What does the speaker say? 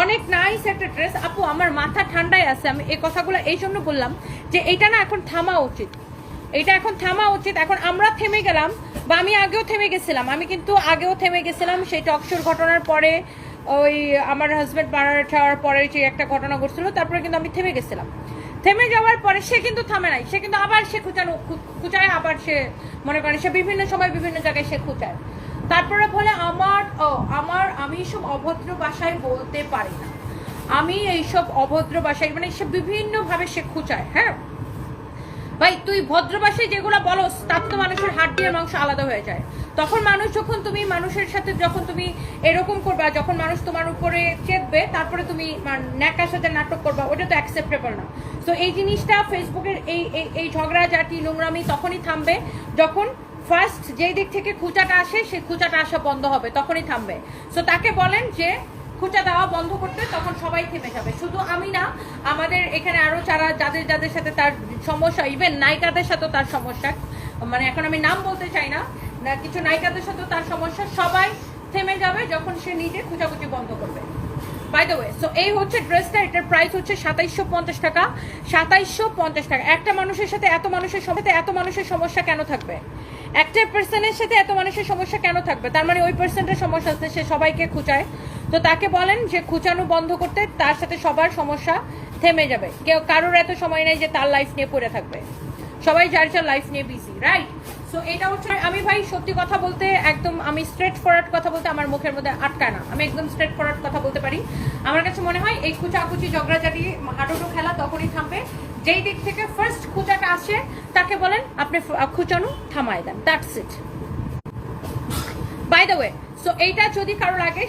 অনেক নাইস একটা ড্রেস আপু, আমার মাথা ঠান্ডায় আছে, আমি এই কথাগুলো এই জন্য বললাম যে এটা না এখন থামা উচিত। এটা এখন থামা উচিত। এখন আমরা থেমে গেলাম বা আমি আগেও থেমে গেছিলাম। আমি কিন্তু আগেও থেমে গেছিলাম সেই টকশোর ঘটনার পরে, ওই আমার হাজব্যান্ড মারা যাওয়ার পরে যে একটা ঘটনা ঘটছিল, তারপরে কিন্তু আমি থেমে গেছিলাম। থেমে যাওয়ার পরে সে কিন্তু থামে নাই। সে কিন্তু আবার সে খুঁচানো খুঁচায়, আবার সে মনে করেন সে বিভিন্ন সময় বিভিন্ন জায়গায় সে খুঁচায়। তারপরে বলে, আমার আমার, আমি সব অভদ্র ভাষায় বলতে পারি না। আমি এইসব অভদ্র ভাষায় মানে সে বিভিন্নভাবে সে খুঁচায় হ্যাঁ? ভাই, তুই ভদ্র ভাষায় যেগুলো বলো তার তো মানুষের হাড্ডির মাংস আলাদা হয়ে যায়। তখন মানুষ যখন তুমি মানুষের সাথে যখন তুমি এরকম করবা, যখন মানুষ তোমার উপরে চেপবে, তারপরে তুমি ন্যাকার সাথে নাটক করবা, ওটা তো অ্যাকসেপ্টেবল না। তো এই জিনিসটা ফেসবুকের এই এই এই ঝগড়াঝাটি, নোংরামি তখনই থামবে যখন ফার্স্ট যেই দিক থেকে খুঁচাটা আসে, সেই খুঁচাটা আসা বন্ধ হবে, তখনই থামবে। সো তাকে বলেন যে খুঁচা দেওয়া বন্ধ করতে, তখন সবাই থেমে যাবে। শুধু আমি না, আমাদের এখানে আরও যারা, যাদের যাদের সাথে তার সমস্যা ইভেন নায়িকাদের সাথেও তার সমস্যা। মানে এখন আমি নাম বলতে চাই না না, কিছু নায়িকাদের সাথেও তার সমস্যা। সবাই থেমে যাবে যখন সে নিজে খুঁচাখুচি বন্ধ করবে। সো এই হচ্ছে প্রাইস হচ্ছে সাতাইশশো পঞ্চাশ টাকা। পঞ্চাশ টাকা। একটা মানুষের সাথে এত মানুষের এত মানুষের সমস্যা কেন থাকবে? একটা সাথে এত মানুষের সমস্যা কেন থাকবে? তার মানে ওই সমস্যা আছে, সে সবাইকে খুঁচায়। তো তাকে বলেন যে খুঁচানো বন্ধ করতে তার সাথে সবার সমস্যা থেমে যাবে। কেউ কারোর এত সময় নেই যে তার লাইফ নিয়ে পড়ে থাকবে। সবাই যার যার লাইফ নিয়ে বিজি রাইট সো এটা হচ্ছে, আমি ভাই সত্যি কথা বলতে একদম, আমি স্ট্রেট ফরওয়ার্ড কথা বলতে আমার মুখের মধ্যে আটকায় না। আমি একদম স্ট্রেট ফরওয়ার্ড কথা বলতে পারি। আমার কাছে মনে হয় এই খুচাখুচি, ঝগড়াঝাটি হাডুডু খেলা তখনই থামবে। যেই দিক থেকে ফার্স্ট খুচাটা আসে, তাকে বলেন, আপনি খুচানো থামায় দেন। That's it by the way so এইটা যদি কারও লাগে